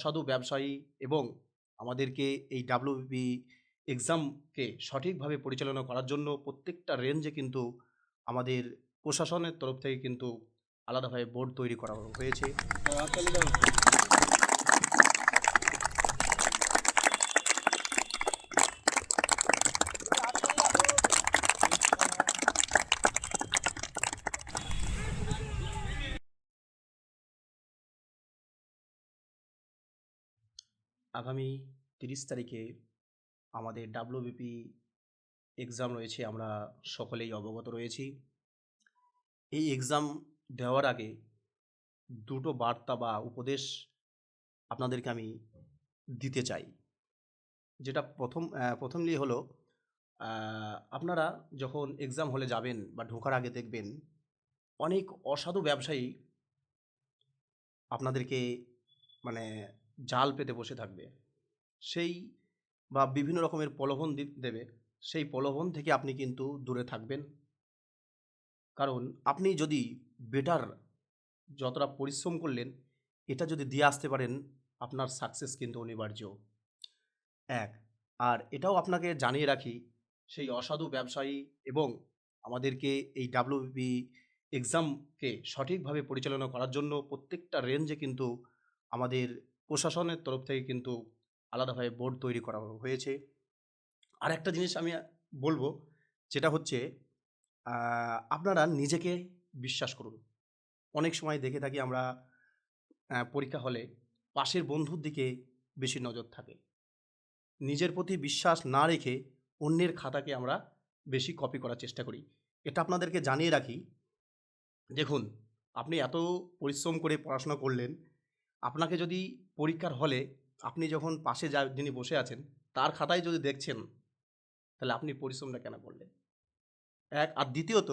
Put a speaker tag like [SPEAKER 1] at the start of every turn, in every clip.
[SPEAKER 1] সাধু ব্যবসায়ী এবং আমাদেরকে এই ডাব্লিউবি এক্সামকে সঠিকভাবে পরিচালনা করার জন্য প্রত্যেকটা রেঞ্জে কিন্তু আমাদের প্রশাসনের তরফ থেকে কিন্তু আলাদাভাবে বোর্ড তৈরি করা হয়েছে। আগামী তিরিশ তারিখে আমাদের ডাব্লিউবিপি এক্সাম রয়েছে, আমরা সকলেই অবগত রয়েছি। এই এক্সাম দেওয়ার আগে দুটো বার্তা বা উপদেশ আপনাদেরকে আমি দিতে চাই। যেটা প্রথম প্রথমলি হলো আপনারা যখন এক্সাম হলে যাবেন বা ঢোকার আগে দেখবেন, অনেক অসাধু ব্যবসায়ী আপনাদেরকে মানে জাল পেতে বসে থাকবে। সেই বা বিভিন্ন রকমের প্রলোভন দেবে। সেই প্রলোভন থেকে আপনি কিন্তু দূরে থাকবেন। কারণ আপনি যদি বেটার যতটা পরিশ্রম করলেন, এটা যদি দিয়ে আসতে পারেন, আপনার সাকসেস কিন্তু অনিবার্য। এক, আর এটাও আপনাকে জানিয়ে রাখি, সেই অসাধু ব্যবসায়ী এবং আমাদেরকে এই ডাব্লিউবি এক্সামকে সঠিকভাবে পরিচালনা করার জন্য প্রত্যেকটা রেঞ্জে কিন্তু আমাদের প্রশাসনের তরফ থেকে কিন্তু আলাদাভাবে বোর্ড তৈরি করা হয়েছে। আর একটা জিনিস আমি বলব, যেটা হচ্ছে আপনারা নিজেকে বিশ্বাস করুন। অনেক সময় দেখে থাকি আমরা পরীক্ষা হলে পাশের বন্ধুর দিকে বেশি নজর থাকে। নিজের প্রতি বিশ্বাস না রেখে অন্যের খাতাকে আমরা বেশি কপি করার চেষ্টা করি। এটা আপনাদেরকে জানিয়ে রাখি। দেখুন, আপনি এত পরিশ্রম করে পড়াশোনা করলেন আপনাকে যদি পরীক্ষার হলে আপনি যখন পাশে যা, যিনি বসে আছেন, তার খাতায় যদি দেখছেন, তাহলে আপনি পরিশ্রমটা কেন করলেন? এক, আর দ্বিতীয়ত,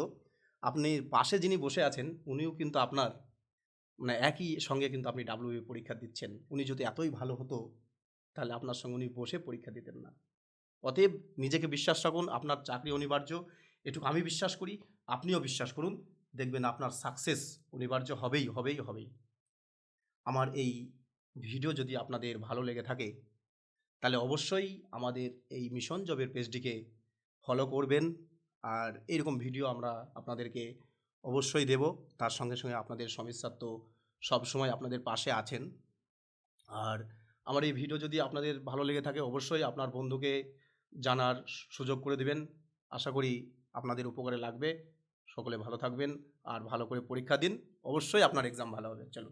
[SPEAKER 1] আপনি পাশে যিনি বসে আছেন, উনিও কিন্তু আপনার মানে একই সঙ্গে কিন্তু আপনি ডাব্লিউবি পরীক্ষা দিচ্ছেন। উনি যদি এতই ভালো হতো, তাহলে আপনার সঙ্গে উনি বসে পরীক্ষা দিতেন না। অতএব নিজেকে বিশ্বাস রাখুন, আপনার চাকরি অনিবার্য। এটুকু আমি বিশ্বাস করি, আপনিও বিশ্বাস করুন, দেখবেন আপনার সাকসেস অনিবার্য হবেই হবেই হবেই। আমার এই ভিডিও যদি আপনাদের ভালো লেগে থাকে, তাহলে অবশ্যই আমাদের এই মিশন জবের পেজটিকে ফলো করবেন। আর এরকম ভিডিও আমরা আপনাদেরকে অবশ্যই দেব। তার সঙ্গে সঙ্গে আপনাদের সমস্যার তো সবসময় আপনাদের পাশে আছেন। আর আমার এই ভিডিও যদি আপনাদের ভালো লেগে থাকে, অবশ্যই আপনার বন্ধুকে জানার সুযোগ করে দেবেন। আশা করি আপনাদের উপকারে লাগবে। সকলে ভালো থাকবেন। আর ভালো করে পরীক্ষা দিন। অবশ্যই আপনার এক্সাম ভালো হবে। চলো